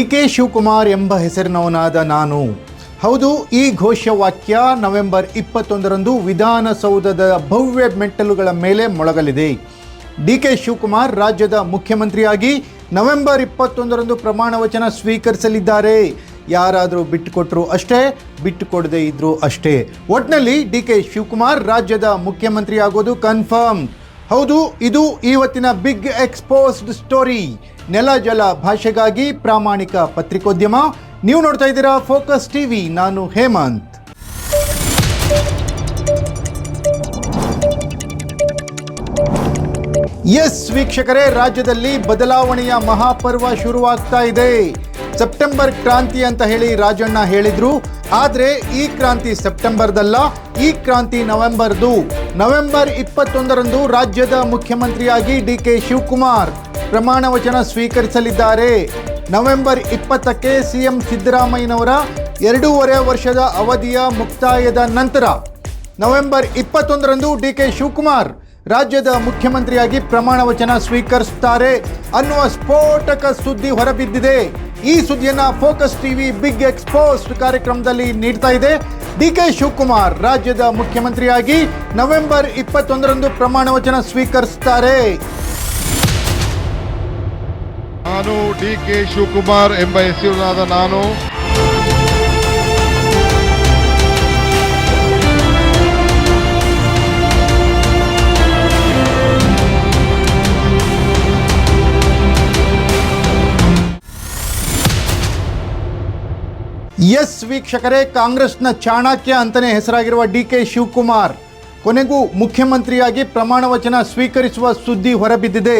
D K Shivakumar ಎಂಬ ಹೆಸರಿನವನಾದ ನಾನು. ಹೌದು, ಈ ಘೋಷವಾಕ್ಯ ನವೆಂಬರ್ ಇಪ್ಪತ್ತೊಂದರಂದು ವಿಧಾನಸೌಧದ ಭವ್ಯ ಮೆಟ್ಟಲುಗಳ ಮೇಲೆ ಮೊಳಗಲಿದೆ. ಡಿ ಕೆ ಶಿವಕುಮಾರ್ ರಾಜ್ಯದ ಮುಖ್ಯಮಂತ್ರಿಯಾಗಿ ನವೆಂಬರ್ ಇಪ್ಪತ್ತೊಂದರಂದು ಪ್ರಮಾಣ ವಚನ ಸ್ವೀಕರಿಸಲಿದ್ದಾರೆ. ಯಾರಾದರೂ ಬಿಟ್ಟುಕೊಟ್ರು ಅಷ್ಟೇ, ಬಿಟ್ಟುಕೊಡದೇ ಇದ್ರು ಅಷ್ಟೇ. ಒಟ್ಟಿನಲ್ಲಿ ಡಿ ಕೆ ಶಿವಕುಮಾರ್ ರಾಜ್ಯದ ಮುಖ್ಯಮಂತ್ರಿ ಆಗೋದು ಕನ್ಫರ್ಮ್. ಹೌದು, ಇದು ಇವತ್ತಿನ ಬಿಗ್ ಎಕ್ಸ್ಪೋಸ್ಡ್ ಸ್ಟೋರಿ. ನೆಲ ಜಲ ಭಾಷೆಗಾಗಿ ಪ್ರಾಮಾಣಿಕ ಪತ್ರಿಕೋದ್ಯಮ. ನೀವು ನೋಡ್ತಾ ಇದ್ದೀರಾ ಫೋಕಸ್ ಟಿವಿ, ನಾನು ಹೇಮಂತ್. ಎಸ್ ವೀಕ್ಷಕರೇ, ರಾಜ್ಯದಲ್ಲಿ ಬದಲಾವಣೆಯ ಮಹಾಪರ್ವ ಶುರುವಾಗ್ತಾ ಇದೆ. ಸೆಪ್ಟೆಂಬರ್ ಕ್ರಾಂತಿ ಅಂತ ಹೇಳಿ ರಾಜಣ್ಣ ಹೇಳಿದ್ರು. ಆದ್ರೆ ಈ ಕ್ರಾಂತಿ ಸೆಪ್ಟೆಂಬರ್ದಲ್ಲ, ಈ ಕ್ರಾಂತಿ ನವೆಂಬರ್ದು. ನವೆಂಬರ್ ಇಪ್ಪತ್ತೊಂದರಂದು ರಾಜ್ಯದ ಮುಖ್ಯಮಂತ್ರಿಯಾಗಿ ಡಿ ಕೆ ಶಿವಕುಮಾರ್ ಪ್ರಮಾಣ ವಚನ ಸ್ವೀಕರಿಸಲಿದ್ದಾರೆ. ನವೆಂಬರ್ ಇಪ್ಪತ್ತಕ್ಕೆ ಸಿಎಂ ಸಿದ್ದರಾಮಯ್ಯನವರ ಎರಡೂವರೆ ವರ್ಷದ ಅವಧಿಯ ಮುಕ್ತಾಯದ ನಂತರ, ನವೆಂಬರ್ ಇಪ್ಪತ್ತೊಂದರಂದು ಡಿ ಕೆ ಶಿವಕುಮಾರ್ ರಾಜ್ಯದ ಮುಖ್ಯಮಂತ್ರಿಯಾಗಿ ಪ್ರಮಾಣ ವಚನ ಸ್ವೀಕರಿಸುತ್ತಾರೆ ಅನ್ನುವ ಸ್ಫೋಟಕ ಸುದ್ದಿ ಹೊರಬಿದ್ದಿದೆ. ಈ ಸುದ್ದಿಯನ್ನ ಫೋಕಸ್ ಟಿವಿ ಬಿಗ್ ಎಕ್ಸ್ಪೋಸ್ಟ್ ಕಾರ್ಯಕ್ರಮದಲ್ಲಿ ನೀಡ್ತಾ ಇದೆ. ಡಿ ಕೆ ಶಿವಕುಮಾರ್ ರಾಜ್ಯದ ಮುಖ್ಯಮಂತ್ರಿಯಾಗಿ ನವೆಂಬರ್ ಇಪ್ಪತ್ತೊಂದರಂದು ಪ್ರಮಾಣ ವಚನ ಸ್ವೀಕರಿಸುತ್ತಾರೆ. ನಾನು ಡಿ ಕೆ ಶಿವಕುಮಾರ್ ಎಂಬ ಹೆಸರಿನಾದ ನಾನು ಎಸ್ ವೀಕ್ಷಕರೇ, ಕಾಂಗ್ರೆಸ್ನ ಚಾಣಕ್ಯ ಅಂತಲೇ ಹೆಸರಾಗಿರುವ ಡಿ ಕೆ ಶಿವಕುಮಾರ್. ಕೊನೆಗೂ ಮುಖ್ಯಮಂತ್ರಿಯಾಗಿ ಪ್ರಮಾಣ ವಚನ ಸ್ವೀಕರಿಸುವ ಸುದ್ದಿ ಹೊರಬಿದ್ದಿದೆ.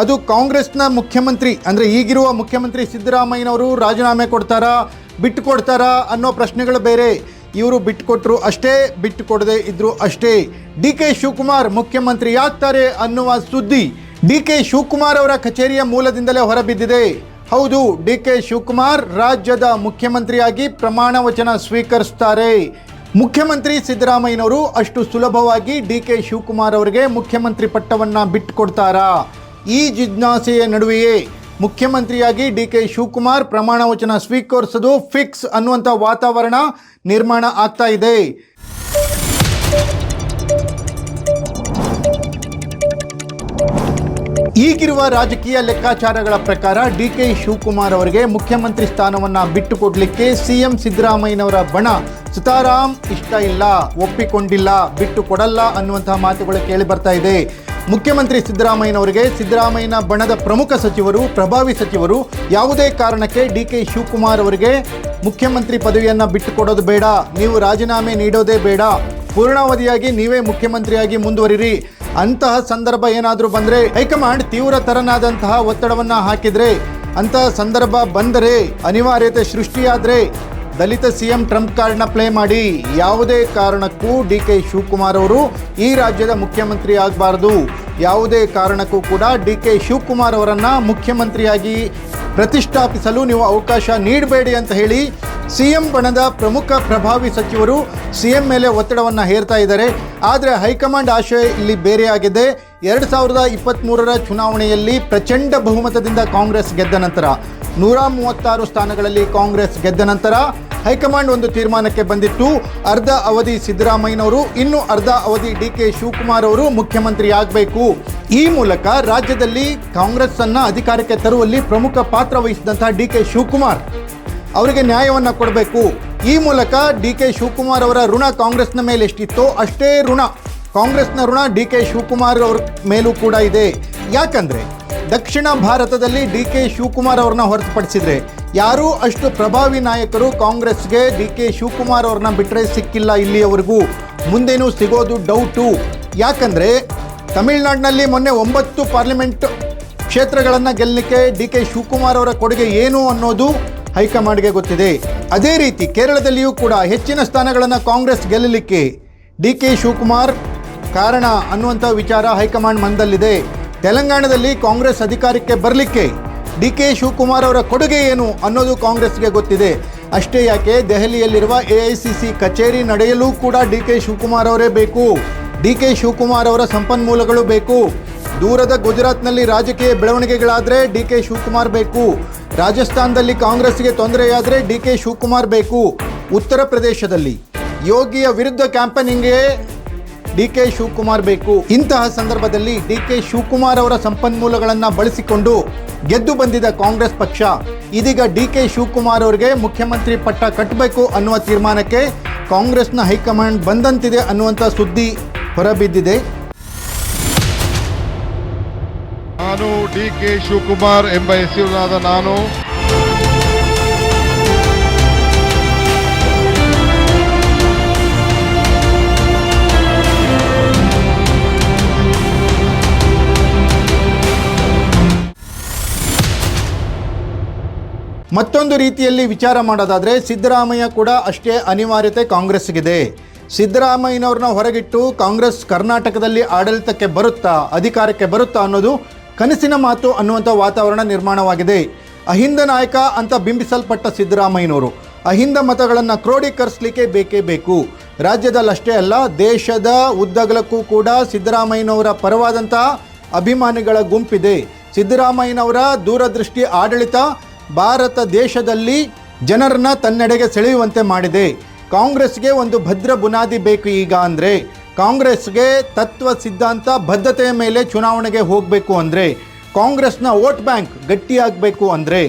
ಅದು ಕಾಂಗ್ರೆಸ್ನ ಮುಖ್ಯಮಂತ್ರಿ, ಅಂದರೆ ಈಗಿರುವ ಮುಖ್ಯಮಂತ್ರಿ ಸಿದ್ದರಾಮಯ್ಯನವರು ರಾಜೀನಾಮೆ ಕೊಡ್ತಾರಾ, ಬಿಟ್ಟು ಕೊಡ್ತಾರಾ ಅನ್ನೋ ಪ್ರಶ್ನೆಗಳು ಬೇರೆ. ಇವರು ಬಿಟ್ಟುಕೊಟ್ರು ಅಷ್ಟೇ, ಬಿಟ್ಟು ಕೊಡದೆ ಇದ್ರು ಅಷ್ಟೇ. ಡಿ ಕೆ ಶಿವಕುಮಾರ್ ಮುಖ್ಯಮಂತ್ರಿ ಆಗ್ತಾರೆ ಅನ್ನುವ ಸುದ್ದಿ ಡಿ ಕೆ ಶಿವಕುಮಾರ್ ಅವರ ಕಚೇರಿಯ ಮೂಲದಿಂದಲೇ ಹೊರಬಿದ್ದಿದೆ. ಹೌದು ಡಿ ಕೆ ಶಿವಕುಮಾರ್ ರಾಜ್ಯದ ಮುಖ್ಯಮಂತ್ರಿಯಾಗಿ ಪ್ರಮಾಣ ವಚನ ಸ್ವೀಕರಿಸ್ತಾರೆ ಮುಖ್ಯಮಂತ್ರಿ ಸಿದ್ದರಾಮಯ್ಯನವರು ಅಷ್ಟು ಸುಲಭವಾಗಿ ಡಿ ಕೆ ಶಿವಕುಮಾರ್ ಅವರಿಗೆ ಮುಖ್ಯಮಂತ್ರಿ ಪಟ್ಟವನ್ನ ಬಿಟ್ಟುಕೊಡ್ತಾರಾ. ಈ ಜಿಜ್ಞಾಸೆಯ ನಡುವೆಯೇ ಮುಖ್ಯಮಂತ್ರಿಯಾಗಿ ಡಿ ಕೆ ಶಿವಕುಮಾರ್ ಪ್ರಮಾಣ ವಚನ ಸ್ವೀಕರಿಸೋದು ಫಿಕ್ಸ್ ಅನ್ನುವಂಥ ವಾತಾವರಣ ನಿರ್ಮಾಣ ಆಗ್ತಾ ಇದೆ. ಈಗಿರುವ ರಾಜಕೀಯ ಲೆಕ್ಕಾಚಾರಗಳ ಪ್ರಕಾರ ಡಿ ಕೆ ಶಿವಕುಮಾರ್ ಅವರಿಗೆ ಮುಖ್ಯಮಂತ್ರಿ ಸ್ಥಾನವನ್ನ ಬಿಟ್ಟುಕೊಡ್ಲಿಕ್ಕೆ ಸಿಎಂ ಸಿದ್ದರಾಮಯ್ಯನವರ ಬಣ ಸುತಾರಾಮ್ ಇಷ್ಟ ಇಲ್ಲ, ಒಪ್ಪಿಕೊಂಡಿಲ್ಲ ಬಿಟ್ಟು ಕೊಡಲ್ಲ ಅನ್ನುವಂತಹ ಮಾತುಗಳು ಕೇಳಿ ಬರ್ತಾ ಇದೆ. ಮುಖ್ಯಮಂತ್ರಿ ಸಿದ್ದರಾಮಯ್ಯನವರಿಗೆ ಸಿದ್ದರಾಮಯ್ಯನ ಬಣದ ಪ್ರಮುಖ ಸಚಿವರು, ಪ್ರಭಾವಿ ಸಚಿವರು ಯಾವುದೇ ಕಾರಣಕ್ಕೆ ಡಿ ಕೆ ಶಿವಕುಮಾರ್ ಅವರಿಗೆ ಮುಖ್ಯಮಂತ್ರಿ ಪದವಿಯನ್ನು ಬಿಟ್ಟುಕೊಡೋದು ಬೇಡ, ನೀವು ರಾಜೀನಾಮೆ ನೀಡೋದೇ ಬೇಡ, ಪೂರ್ಣಾವಧಿಯಾಗಿ ನೀವೇ ಮುಖ್ಯಮಂತ್ರಿಯಾಗಿ ಮುಂದುವರಿರಿ. ಅಂತಹ ಸಂದರ್ಭ ಏನಾದರೂ ಬಂದರೆ ಹೈಕಮಾಂಡ್ ತೀವ್ರ ತರನಾದಂತಹ ಒತ್ತಡವನ್ನು ಹಾಕಿದರೆ, ಅಂತಹ ಸಂದರ್ಭ ಬಂದರೆ ಅನಿವಾರ್ಯತೆ ಸೃಷ್ಟಿಯಾದರೆ ದಲಿತ ಸಿಎಂ ಟ್ರಂಪ್ ಕಾರ್ಡ್ನ ಪ್ಲೇ ಮಾಡಿ. ಯಾವುದೇ ಕಾರಣಕ್ಕೂ ಡಿ ಕೆ ಶಿವಕುಮಾರ್ ಅವರು ಈ ರಾಜ್ಯದ ಮುಖ್ಯಮಂತ್ರಿ ಆಗಬಾರ್ದು. ಯಾವುದೇ ಕಾರಣಕ್ಕೂ ಕೂಡ ಡಿ ಕೆ ಶಿವಕುಮಾರ್ ಅವರನ್ನು ಮುಖ್ಯಮಂತ್ರಿಯಾಗಿ ಪ್ರತಿಷ್ಠಾಪಿಸಲು ನೀವು ಅವಕಾಶ ನೀಡಬೇಡಿ ಅಂತ ಹೇಳಿ ಸಿಎಂ ಬಣದ ಪ್ರಮುಖ ಪ್ರಭಾವಿ ಸಚಿವರು ಸಿಎಂ ಮೇಲೆ ಒತ್ತಡವನ್ನು ಹೇರ್ತಾ ಇದ್ದಾರೆ. ಆದರೆ ಹೈಕಮಾಂಡ್ ಆಶಯ ಇಲ್ಲಿ ಬೇರೆಯಾಗಿದೆ. ಎರಡು ಸಾವಿರದ ಇಪ್ಪತ್ತ್ಮೂರರ ಚುನಾವಣೆಯಲ್ಲಿ ಪ್ರಚಂಡ ಬಹುಮತದಿಂದ ಕಾಂಗ್ರೆಸ್ ಗೆದ್ದ ನಂತರ ನೂರ ಮೂವತ್ತಾರು ಸ್ಥಾನಗಳಲ್ಲಿ ಕಾಂಗ್ರೆಸ್ ಗೆದ್ದ ನಂತರ ಹೈಕಮಾಂಡ್ ಒಂದು ತೀರ್ಮಾನಕ್ಕೆ ಬಂದಿತ್ತು. ಅರ್ಧ ಅವಧಿ ಸಿದ್ದರಾಮಯ್ಯನವರು, ಇನ್ನು ಅರ್ಧ ಅವಧಿ ಡಿ ಕೆ ಶಿವಕುಮಾರ್ ಅವರು ಮುಖ್ಯಮಂತ್ರಿ ಆಗಬೇಕು. ಈ ಮೂಲಕ ರಾಜ್ಯದಲ್ಲಿ ಕಾಂಗ್ರೆಸ್ ಅನ್ನ ಅಧಿಕಾರಕ್ಕೆ ತರುವಲ್ಲಿ ಪ್ರಮುಖ ಪಾತ್ರ ವಹಿಸಿದಂತಹ ಡಿ ಕೆ ಶಿವಕುಮಾರ್ ಅವರಿಗೆ ನ್ಯಾಯವನ್ನು ಕೊಡಬೇಕು. ಈ ಮೂಲಕ ಡಿ ಕೆ ಶಿವಕುಮಾರ್ ಅವರ ಋಣ ಕಾಂಗ್ರೆಸ್ನ ಮೇಲೆ ಎಷ್ಟಿತ್ತೋ ಅಷ್ಟೇ ಋಣ ಕಾಂಗ್ರೆಸ್ನ ಋಣ ಡಿ ಕೆ ಶಿವಕುಮಾರ್ ಅವರ ಮೇಲೂ ಕೂಡ ಇದೆ. ಯಾಕಂದ್ರೆ ದಕ್ಷಿಣ ಭಾರತದಲ್ಲಿ ಡಿ ಕೆ ಶಿವಕುಮಾರ್ ಅವ್ರನ್ನ ಹೊರತುಪಡಿಸಿದ್ರೆ ಯಾರೂ ಅಷ್ಟು ಪ್ರಭಾವಿ ನಾಯಕರು ಕಾಂಗ್ರೆಸ್ಗೆ ಡಿ ಕೆ ಶಿವಕುಮಾರ್ ಅವ್ರನ್ನ ಬಿಟ್ಟರೆ ಸಿಕ್ಕಿಲ್ಲ ಇಲ್ಲಿಯವರೆಗೂ. ಮುಂದೇನೂ ಸಿಗೋದು ಡೌಟು. ಯಾಕಂದರೆ ತಮಿಳ್ನಾಡಿನಲ್ಲಿ ಮೊನ್ನೆ ಒಂಬತ್ತು ಪಾರ್ಲಿಮೆಂಟ್ ಕ್ಷೇತ್ರಗಳನ್ನು ಗೆಲ್ಲಲಿಕ್ಕೆ ಡಿ ಕೆ ಶಿವಕುಮಾರ್ ಅವರ ಕೊಡುಗೆ ಏನು ಅನ್ನೋದು ಹೈಕಮಾಂಡ್ಗೆ ಗೊತ್ತಿದೆ. ಅದೇ ರೀತಿ ಕೇರಳದಲ್ಲಿಯೂ ಕೂಡ ಹೆಚ್ಚಿನ ಸ್ಥಾನಗಳನ್ನು ಕಾಂಗ್ರೆಸ್ ಗೆಲ್ಲಲಿಕ್ಕೆ ಡಿ ಕೆ ಶಿವಕುಮಾರ್ ಕಾರಣ ಅನ್ನುವಂಥ ವಿಚಾರ ಹೈಕಮಾಂಡ್ ಮನದಲ್ಲಿದೆ ತೆಲಂಗಾಣದಲ್ಲಿ ಕಾಂಗ್ರೆಸ್ ಅಧಿಕಾರಕ್ಕೆ ಬರಲಿಕ್ಕೆ ಡಿ ಕೆ ಶಿವಕುಮಾರ್ ಅವರ ಕೊಡುಗೆ ಏನು ಅನ್ನೋದು ಕಾಂಗ್ರೆಸ್ಗೆ ಗೊತ್ತಿದೆ. ಅಷ್ಟೇ ಯಾಕೆ ದೆಹಲಿಯಲ್ಲಿರುವ ಎ ಐ ಸಿ ಸಿ ಕಚೇರಿ ನಡೆಯಲು ಕೂಡ ಡಿ ಕೆ ಶಿವಕುಮಾರ್ ಅವರೇ ಬೇಕು. ಡಿ ಕೆ ಶಿವಕುಮಾರ್ ಅವರ ಸಂಪನ್ಮೂಲಗಳು ಬೇಕು. ದೂರದ ಗುಜರಾತ್ನಲ್ಲಿ ರಾಜಕೀಯ ಬೆಳವಣಿಗೆಗಳಾದರೆ ಡಿ ಕೆ ಶಿವಕುಮಾರ್ ಬೇಕು. ರಾಜಸ್ಥಾನದಲ್ಲಿ ಕಾಂಗ್ರೆಸ್ಗೆ ತೊಂದರೆಯಾದರೆ ಡಿ ಕೆ ಶಿವಕುಮಾರ್ ಬೇಕು. ಉತ್ತರ ಪ್ರದೇಶದಲ್ಲಿ ಯೋಗಿಯ ವಿರುದ್ಧ ಕ್ಯಾಂಪೇನಿಂಗ್ಗೆ ಡಿ ಕೆ ಶಿವಕುಮಾರ್ ಬೇಕು. ಇಂತಹ ಸಂದರ್ಭದಲ್ಲಿ ಡಿ ಕೆ ಶಿವಕುಮಾರ್ ಅವರ ಸಂಪನ್ಮೂಲಗಳನ್ನು ಬಳಸಿಕೊಂಡು ಗೆದ್ದು ಬಂದಿದ್ದ ಕಾಂಗ್ರೆಸ್ ಪಕ್ಷ. ಇದೀಗ ಡಿ ಕೆ ಶಿವಕುಮಾರ್ ಅವರಿಗೆ ಮುಖ್ಯಮಂತ್ರಿ ಪಟ್ಟ ಕಟ್ಟಬೇಕು ಅನ್ನುವ ತೀರ್ಮಾನಕ್ಕೆ ಕಾಂಗ್ರೆಸ್ನ ಹೈಕಮಾಂಡ್ ಬಂದಂತಿದೆ ಅನ್ನುವಂಥ ಸುದ್ದಿ ಹೊರಬಿದ್ದಿದೆ. ನಾನು ಡಿ ಕೆ ಶಿವಕುಮಾರ್ ಎಂಬ ಹೆಸರಿನಾದ ನಾನು ಮತ್ತೊಂದು ರೀತಿಯಲ್ಲಿ ವಿಚಾರ ಮಾಡೋದಾದರೆ ಸಿದ್ದರಾಮಯ್ಯ ಕೂಡ ಅಷ್ಟೇ ಅನಿವಾರ್ಯತೆ ಕಾಂಗ್ರೆಸ್ಗಿದೆ ಸಿದ್ದರಾಮಯ್ಯನವ್ರನ್ನ ಹೊರಗಿಟ್ಟು ಕಾಂಗ್ರೆಸ್ ಕರ್ನಾಟಕದಲ್ಲಿ ಆಡಳಿತಕ್ಕೆ ಬರುತ್ತಾ, ಅಧಿಕಾರಕ್ಕೆ ಬರುತ್ತಾ ಅನ್ನೋದು ಕನಸಿನ ಮಾತು ಅನ್ನುವಂಥ ವಾತಾವರಣ ನಿರ್ಮಾಣವಾಗಿದೆ. ಅಹಿಂದ ನಾಯಕ ಅಂತ ಬಿಂಬಿಸಲ್ಪಟ್ಟ ಸಿದ್ದರಾಮಯ್ಯನವರು, ಅಹಿಂದ ಮತಗಳನ್ನು ಕ್ರೋಢೀಕರಿಸಲಿಕ್ಕೆ ಬೇಕೇ ಬೇಕು. ರಾಜ್ಯದಲ್ಲಷ್ಟೇ ಅಲ್ಲ, ದೇಶದ ಉದ್ದಗಲಕ್ಕೂ ಕೂಡ ಸಿದ್ದರಾಮಯ್ಯನವರ ಪರವಾದಂಥ ಅಭಿಮಾನಿಗಳ ಗುಂಪಿದೆ. ಸಿದ್ದರಾಮಯ್ಯನವರ ದೂರದೃಷ್ಟಿ ಆಡಳಿತ ಭಾರತ ದೇಶದಲ್ಲಿ ಜನರನ್ನ ತನ್ನೆಡೆಗೆ ಸೆಳೆಯುವಂತೆ ಮಾಡಿದೆ. ಕಾಂಗ್ರೆಸ್ಗೆ ಒಂದು ಭದ್ರ ಬುನಾದಿ ಬೇಕು ಈಗ ಅಂದರೆ, ಕಾಂಗ್ರೆಸ್ಗೆ ತತ್ವ ಸಿದ್ಧಾಂತ ಬದ್ಧತೆಯ ಮೇಲೆ ಚುನಾವಣೆಗೆ ಹೋಗಬೇಕು ಅಂದರೆ, ಕಾಂಗ್ರೆಸ್ನ ವೋಟ್ ಬ್ಯಾಂಕ್ ಗಟ್ಟಿಯಾಗಬೇಕು ಅಂದರೆ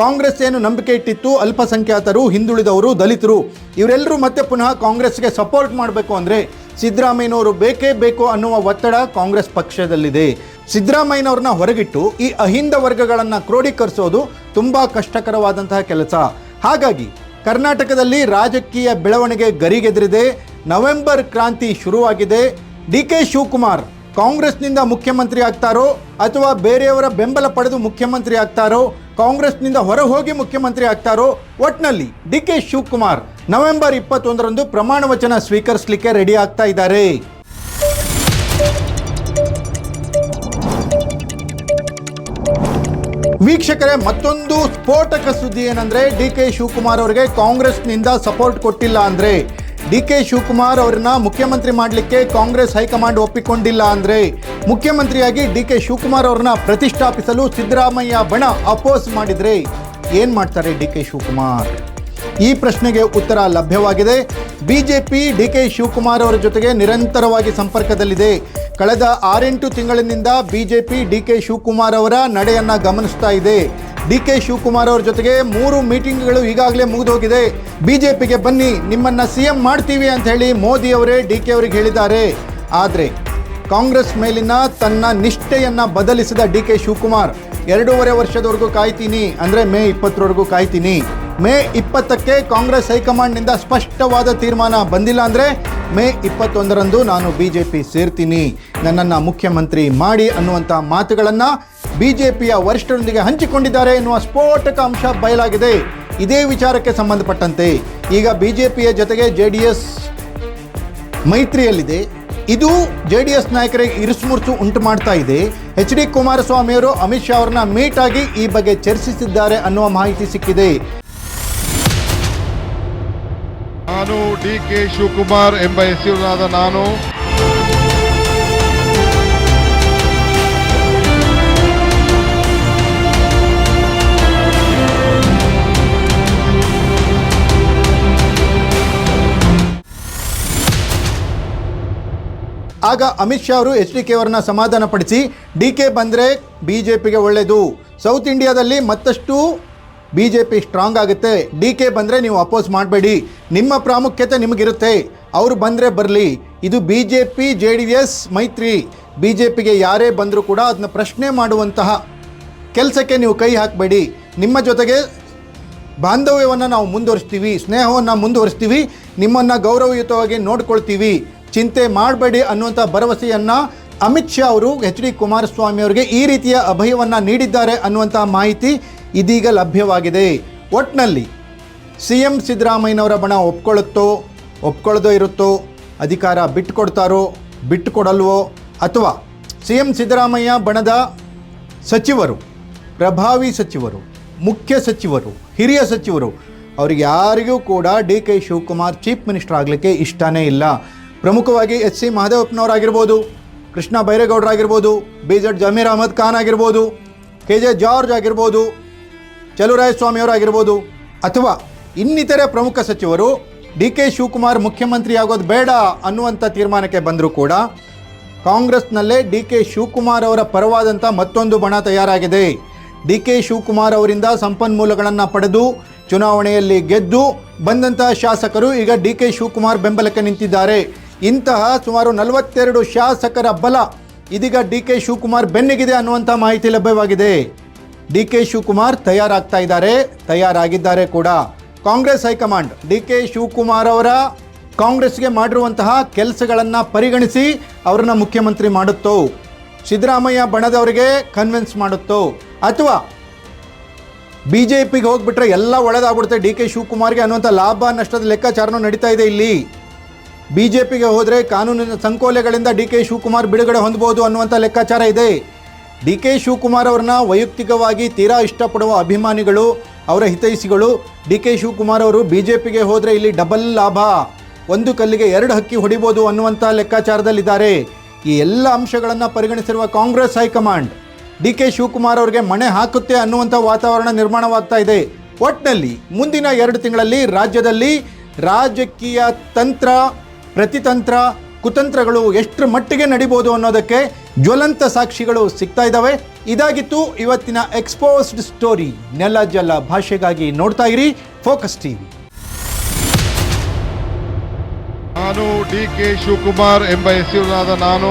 ಕಾಂಗ್ರೆಸ್ ಏನು ನಂಬಿಕೆ ಇಟ್ಟಿತ್ತು ಅಲ್ಪಸಂಖ್ಯಾತರು, ಹಿಂದುಳಿದವರು, ದಲಿತರು, ಇವರೆಲ್ಲರೂ ಮತ್ತೆ ಪುನಃ ಕಾಂಗ್ರೆಸ್ಗೆ ಸಪೋರ್ಟ್ ಮಾಡಬೇಕು ಅಂದರೆ ಸಿದ್ದರಾಮಯ್ಯನವರು ಬೇಕೇ ಬೇಕು ಅನ್ನುವ ಒತ್ತಡ ಕಾಂಗ್ರೆಸ್ ಪಕ್ಷದಲ್ಲಿದೆ. ಸಿದ್ದರಾಮಯ್ಯನವ್ರನ್ನ ಹೊರಗಿಟ್ಟು ಈ ಅಹಿಂದ ವರ್ಗಗಳನ್ನು ಕ್ರೋಢೀಕರಿಸೋದು ತುಂಬ ಕಷ್ಟಕರವಾದಂತಹ ಕೆಲಸ. ಹಾಗಾಗಿ ಕರ್ನಾಟಕದಲ್ಲಿ ರಾಜಕೀಯ ಬೆಳವಣಿಗೆ ಗರಿಗೆದರಿದೆ. ನವೆಂಬರ್ ಕ್ರಾಂತಿ ಶುರುವಾಗಿದೆ. ಡಿ ಕೆ ಶಿವಕುಮಾರ್ ಕಾಂಗ್ರೆಸ್ನಿಂದ ಮುಖ್ಯಮಂತ್ರಿ ಆಗ್ತಾರೋ ಅಥವಾ ಬೇರೆಯವರ ಬೆಂಬಲ ಪಡೆದು ಮುಖ್ಯಮಂತ್ರಿ ಆಗ್ತಾರೋ, ಕಾಂಗ್ರೆಸ್ನಿಂದ ಹೊರ ಹೋಗಿ ಮುಖ್ಯಮಂತ್ರಿ ಆಗ್ತಾರೋ, ಒಟ್ನಲ್ಲಿ ಡಿ ಕೆ ಶಿವಕುಮಾರ್ ನವೆಂಬರ್ ಇಪ್ಪತ್ತೊಂದರಂದು ಪ್ರಮಾಣ ವಚನ ಸ್ವೀಕರಿಸಲಿಕ್ಕೆ ರೆಡಿ ಆಗ್ತಾ ಇದ್ದಾರೆ. ವೀಕ್ಷಕರೇ, ಮತ್ತೊಂದು ಸ್ಫೋಟಕ ಸುದ್ದಿ ಏನಂದ್ರೆ, ಡಿ ಕೆ ಶಿವಕುಮಾರ್ ಅವರಿಗೆ ಕಾಂಗ್ರೆಸ್ನಿಂದ ಸಪೋರ್ಟ್ ಕೊಟ್ಟಿಲ್ಲ ಅಂದ್ರೆ, ಡಿ ಕೆ ಶಿವಕುಮಾರ್ ಅವರನ್ನ ಮುಖ್ಯಮಂತ್ರಿ ಮಾಡಲಿಕ್ಕೆ ಕಾಂಗ್ರೆಸ್ ಹೈಕಮಾಂಡ್ ಒಪ್ಪಿಕೊಂಡಿಲ್ಲ ಅಂದ್ರೆ, ಮುಖ್ಯಮಂತ್ರಿಯಾಗಿ ಡಿ ಕೆ ಶಿವಕುಮಾರ್ ಅವರನ್ನ ಪ್ರತಿಷ್ಠಾಪಿಸಲು ಸಿದ್ದರಾಮಯ್ಯ ಬಣ ಅಪೋಸ್ ಮಾಡಿದ್ರೆ ಏನ್ ಮಾಡ್ತಾರೆ ಡಿ ಕೆ ಶಿವಕುಮಾರ್? ಈ ಪ್ರಶ್ನೆಗೆ ಉತ್ತರ ಲಭ್ಯವಾಗಿದೆ. ಬಿಜೆಪಿ ಡಿ ಕೆ ಶಿವಕುಮಾರ್ ಅವರ ಜೊತೆಗೆ ನಿರಂತರವಾಗಿ ಸಂಪರ್ಕದಲ್ಲಿದೆ. ಕಳೆದ ಆರೆಂಟು ತಿಂಗಳಿನಿಂದ ಬಿಜೆಪಿ ಡಿ ಕೆ ಶಿವಕುಮಾರ್ ಅವರ ನಡೆಯನ್ನ ಗಮನಿಸ್ತಾ ಇದೆ. ಡಿ ಕೆ ಶಿವಕುಮಾರ್ ಅವರ ಜೊತೆಗೆ ಮೂರು ಮೀಟಿಂಗ್ಗಳು ಈಗಾಗಲೇ ಮುಗಿದೋಗಿದೆ. ಬಿಜೆಪಿಗೆ ಬನ್ನಿ, ನಿಮ್ಮನ್ನ ಸಿ ಎಂ ಮಾಡ್ತೀವಿ ಅಂತ ಹೇಳಿ ಮೋದಿ ಅವರೇ ಡಿ ಕೆ ಅವರಿಗೆ ಹೇಳಿದ್ದಾರೆ. ಆದರೆ ಕಾಂಗ್ರೆಸ್ ಮೇಲಿನ ತನ್ನ ನಿಷ್ಠೆಯನ್ನು ಬದಲಿಸಿದ ಡಿ ಕೆ ಶಿವಕುಮಾರ್, ಎರಡೂವರೆ ವರ್ಷದವರೆಗೂ ಕಾಯ್ತೀನಿ, ಅಂದರೆ ಮೇ ಇಪ್ಪತ್ತರವರೆಗೂ ಕಾಯ್ತೀನಿ. ಮೇ ಇಪ್ಪತ್ತಕ್ಕೆ ಕಾಂಗ್ರೆಸ್ ಹೈಕಮಾಂಡ್ನಿಂದ ಸ್ಪಷ್ಟವಾದ ತೀರ್ಮಾನ ಬಂದಿಲ್ಲ ಅಂದರೆ ಮೇ ಇಪ್ಪತ್ತೊಂದರಂದು ನಾನು ಬಿ ಜೆ ಪಿ ಸೇರ್ತೀನಿ. ನನ್ನನ್ನು ಮುಖ್ಯಮಂತ್ರಿ ಮಾಡಿ ಅನ್ನುವಂಥ ಮಾತುಗಳನ್ನು ಬಿ ಜೆ ಪಿಯ ವರಿಷ್ಠರೊಂದಿಗೆ ಹಂಚಿಕೊಂಡಿದ್ದಾರೆ ಎನ್ನುವ ಸ್ಫೋಟಕ ಅಂಶ ಬಯಲಾಗಿದೆ. ಇದೇ ವಿಚಾರಕ್ಕೆ ಸಂಬಂಧಪಟ್ಟಂತೆ ಈಗ ಬಿ ಜೆ ಪಿಯ ಜೊತೆಗೆ ಜೆ ಡಿ ಎಸ್ ಮೈತ್ರಿಯಲ್ಲಿದೆ. ಇದು ಜೆ ಡಿ ಎಸ್ ನಾಯಕರಿಗೆ ಇರುಸುಮುರುಸು ಉಂಟು ಮಾಡ್ತಾ ಇದೆ. ಎಚ್ ಡಿ ಕುಮಾರಸ್ವಾಮಿಯವರು ಅಮಿತ್ ಶಾ ಅವರನ್ನ ಮೀಟ್ ಆಗಿ ಈ ಬಗ್ಗೆ ಚರ್ಚಿಸಿದ್ದಾರೆ ಅನ್ನುವ ಮಾಹಿತಿ ಸಿಕ್ಕಿದೆ. ನಾನು ಡಿ ಕೆ ಶಿವಕುಮಾರ್ ಎಂಬ ಹೆಸರಿನಾದ ನಾನು. ಆಗ ಅಮಿತ್ ಶಾ ಅವರು ಎಚ್ ಡಿ ಕೆ ಅವರನ್ನ ಸಮಾಧಾನಪಡಿಸಿ, ಡಿ ಕೆ ಬಂದರೆ ಬಿ ಜೆ ಪಿಗೆ ಒಳ್ಳೆಯದು ಸೌತ್ ಇಂಡಿಯಾದಲ್ಲಿ ಮತ್ತಷ್ಟು ಬಿ ಜೆ ಪಿ ಸ್ಟ್ರಾಂಗ್ ಆಗುತ್ತೆ. ಡಿ ಕೆ ಬಂದರೆ ನೀವು ಅಪೋಸ್ ಮಾಡಬೇಡಿ. ನಿಮ್ಮ ಪ್ರಾಮುಖ್ಯತೆ ನಿಮಗಿರುತ್ತೆ. ಅವರು ಬಂದರೆ ಬರಲಿ. ಇದು B J P J D S ಮೈತ್ರಿ. ಬಿ ಜೆ ಪಿಗೆ ಯಾರೇ ಬಂದರೂ ಕೂಡ ಅದನ್ನ ಪ್ರಶ್ನೆ ಮಾಡುವಂತಹ ಕೆಲಸಕ್ಕೆ ನೀವು ಕೈ ಹಾಕಬೇಡಿ. ನಿಮ್ಮ ಜೊತೆಗೆ ಬಾಂಧವ್ಯವನ್ನು ನಾವು ಮುಂದುವರಿಸ್ತೀವಿ, ಸ್ನೇಹವನ್ನು ಮುಂದುವರಿಸ್ತೀವಿ, ನಿಮ್ಮನ್ನು ಗೌರವಯುತವಾಗಿ ನೋಡ್ಕೊಳ್ತೀವಿ. ಚಿಂತೆ ಮಾಡಬೇಡಿ ಅನ್ನುವಂಥ ಭರವಸೆಯನ್ನು ಅಮಿತ್ ಶಾ ಅವರು, ಎಚ್ ಡಿ ಕುಮಾರಸ್ವಾಮಿ ಅವರಿಗೆ ಈ ರೀತಿಯ ಅಭಯವನ್ನು ನೀಡಿದ್ದಾರೆ ಅನ್ನುವಂಥ ಮಾಹಿತಿ ಇದೀಗ ಲಭ್ಯವಾಗಿದೆ. ಒಟ್ನಲ್ಲಿ ಸಿ ಎಂ ಸಿದ್ದರಾಮಯ್ಯನವರ ಬಣ ಒಪ್ಕೊಳ್ಳುತ್ತೋ, ಒಪ್ಕೊಳ್ಳೋದೋ ಇರುತ್ತೋ, ಅಧಿಕಾರ ಬಿಟ್ಟುಕೊಡ್ತಾರೋ, ಬಿಟ್ಟುಕೊಡಲ್ವೋ, ಅಥವಾ ಸಿ ಎಂ ಸಿದ್ದರಾಮಯ್ಯ ಬಣದ ಸಚಿವರು, ಪ್ರಭಾವಿ ಸಚಿವರು, ಮುಖ್ಯ ಸಚಿವರು, ಹಿರಿಯ ಸಚಿವರು, ಅವ್ರಿಗೆ ಯಾರಿಗೂ ಕೂಡ D K Shivakumar chief minister ಆಗಲಿಕ್ಕೆ ಇಷ್ಟನೇ ಇಲ್ಲ. ಪ್ರಮುಖವಾಗಿ ಎಚ್ ಸಿ ಮಹದೇವಪ್ಪನವರಾಗಿರ್ಬೋದು ಕೃಷ್ಣ ಬೈರೇಗೌಡರಾಗಿರ್ಬೋದು, ಬಿ ಜೆಡ್ ಜಮೀರ್ ಅಹಮದ್ ಖಾನ್ ಆಗಿರ್ಬೋದು, ಕೆ ಜೆ ಜಾರ್ಜ್ ಆಗಿರ್ಬೋದು ಚಲುರಾಯಸ್ವಾಮಿಯವರಾಗಿರ್ಬೋದು. ಅಥವಾ ಇನ್ನಿತರೆ ಪ್ರಮುಖ ಸಚಿವರು ಡಿ ಕೆ ಶಿವಕುಮಾರ್ ಮುಖ್ಯಮಂತ್ರಿ ಆಗೋದು ಬೇಡ ಅನ್ನುವಂಥ ತೀರ್ಮಾನಕ್ಕೆ ಬಂದರೂ ಕೂಡ ಕಾಂಗ್ರೆಸ್ನಲ್ಲೇ ಡಿ ಕೆ ಶಿವಕುಮಾರ್ ಅವರ ಪರವಾದಂಥ ಮತ್ತೊಂದು ಬಣ ತಯಾರಾಗಿದೆ. ಡಿ ಕೆ ಶಿವಕುಮಾರ್ ಅವರಿಂದ ಸಂಪನ್ಮೂಲಗಳನ್ನು ಪಡೆದು ಚುನಾವಣೆಯಲ್ಲಿ ಗೆದ್ದು ಬಂದಂತಹ ಶಾಸಕರು ಈಗ ಡಿ ಕೆ ಶಿವಕುಮಾರ್ ಬೆಂಬಲಕ್ಕೆ ನಿಂತಿದ್ದಾರೆ. ಇಂತಹ ಸುಮಾರು ನಲವತ್ತೆರಡು ಶಾಸಕರ ಬಲ ಇದೀಗ ಡಿ ಕೆ ಶಿವಕುಮಾರ್ ಬೆನ್ನಿಗಿದೆ ಅನ್ನುವಂಥ ಮಾಹಿತಿ ಲಭ್ಯವಾಗಿದೆ. ಡಿ ಕೆ ಶಿವಕುಮಾರ್ ತಯಾರಾಗ್ತಾ ಇದ್ದಾರೆ. ತಯಾರಾಗಿದ್ದಾರೆ ಕೂಡ. Congress high command D K Shivakumar ಅವರ ಕಾಂಗ್ರೆಸ್ಗೆ ಮಾಡಿರುವಂತಹ ಕೆಲಸಗಳನ್ನು ಪರಿಗಣಿಸಿ ಅವರನ್ನು ಮುಖ್ಯಮಂತ್ರಿ ಮಾಡುತ್ತೋ? ಸಿದ್ದರಾಮಯ್ಯ ಬಣದವರಿಗೆ ಕನ್ವಿನ್ಸ್ ಮಾಡುತ್ತೋ? ಅಥವಾ ಬಿ ಜೆ ಪಿಗೆ ಹೋಗ್ಬಿಟ್ರೆ ಎಲ್ಲ ಒಳ್ಳೆದಾಗ್ಬಿಡುತ್ತೆ ಡಿ ಕೆ ಶಿವಕುಮಾರ್ಗೆ ಅನ್ನುವಂಥ ಲಾಭ ನಷ್ಟದ ಲೆಕ್ಕಾಚಾರನೂ ನಡೀತಾ ಇದೆ ಇಲ್ಲಿ. ಬಿ ಜೆ ಪಿಗೆ ಹೋದರೆ ಕಾನೂನಿನ ಸಂಕೋಲೆಗಳಿಂದ ಡಿ ಕೆ ಶಿವಕುಮಾರ್ ಬಿಡುಗಡೆ ಹೊಂದಬಹುದು ಅನ್ನುವಂಥ ಲೆಕ್ಕಾಚಾರ ಇದೆ. ಡಿ ಕೆ ಶಿವಕುಮಾರ್ ಅವ್ರನ್ನ ವೈಯಕ್ತಿಕವಾಗಿ ತೀರಾ ಇಷ್ಟಪಡುವ ಅಭಿಮಾನಿಗಳು, ಅವರ ಹಿತೈಷಿಗಳು, ಡಿ ಕೆ ಶಿವಕುಮಾರ್ ಅವರು ಬಿ ಜೆ ಪಿಗೆ ಹೋದರೆ ಇಲ್ಲಿ ಡಬಲ್ ಲಾಭ. ಒಂದು ಕಲ್ಲಿಗೆ ಎರಡು ಹಕ್ಕಿ ಹೊಡಿಬೋದು ಅನ್ನುವಂಥ ಲೆಕ್ಕಾಚಾರದಲ್ಲಿದ್ದಾರೆ. ಈ ಎಲ್ಲ ಅಂಶಗಳನ್ನು ಪರಿಗಣಿಸಿರುವ Congress high command, D K Shivakumar ಅವರಿಗೆ ಮಣೆ ಹಾಕುತ್ತೆ ಅನ್ನುವಂಥ ವಾತಾವರಣ ನಿರ್ಮಾಣವಾಗ್ತಾ ಇದೆ. ಒಟ್ಟಿನಲ್ಲಿ ಮುಂದಿನ ಎರಡು ತಿಂಗಳಲ್ಲಿ ರಾಜ್ಯದಲ್ಲಿ ರಾಜಕೀಯ ತಂತ್ರ, ಪ್ರತಿತಂತ್ರ ಕುತಂತ್ರಗಳು ಎಷ್ಟರ ಮಟ್ಟಿಗೆ ನಡಿಬೋದು ಅನ್ನೋದಕ್ಕೆ ಜ್ವಲಂತ ಸಾಕ್ಷಿಗಳು ಸಿಗ್ತಾ ಇದ್ದಾವೆ. ಇದಾಗಿತ್ತು ಇವತ್ತಿನ ಎಕ್ಸ್ಪೋಸ್ಡ್ ಸ್ಟೋರಿ ನೆಲ ಜಲ ಭಾಷೆಗಾಗಿ ನೋಡ್ತಾ ಇರಿ ಫೋಕಸ್ ಟಿವಿ ನಾನು ಡಿ ಕೆ ಶಿವಕುಮಾರ್ ಎಂಬ ಹೆಸರಿನಾದ ನಾನು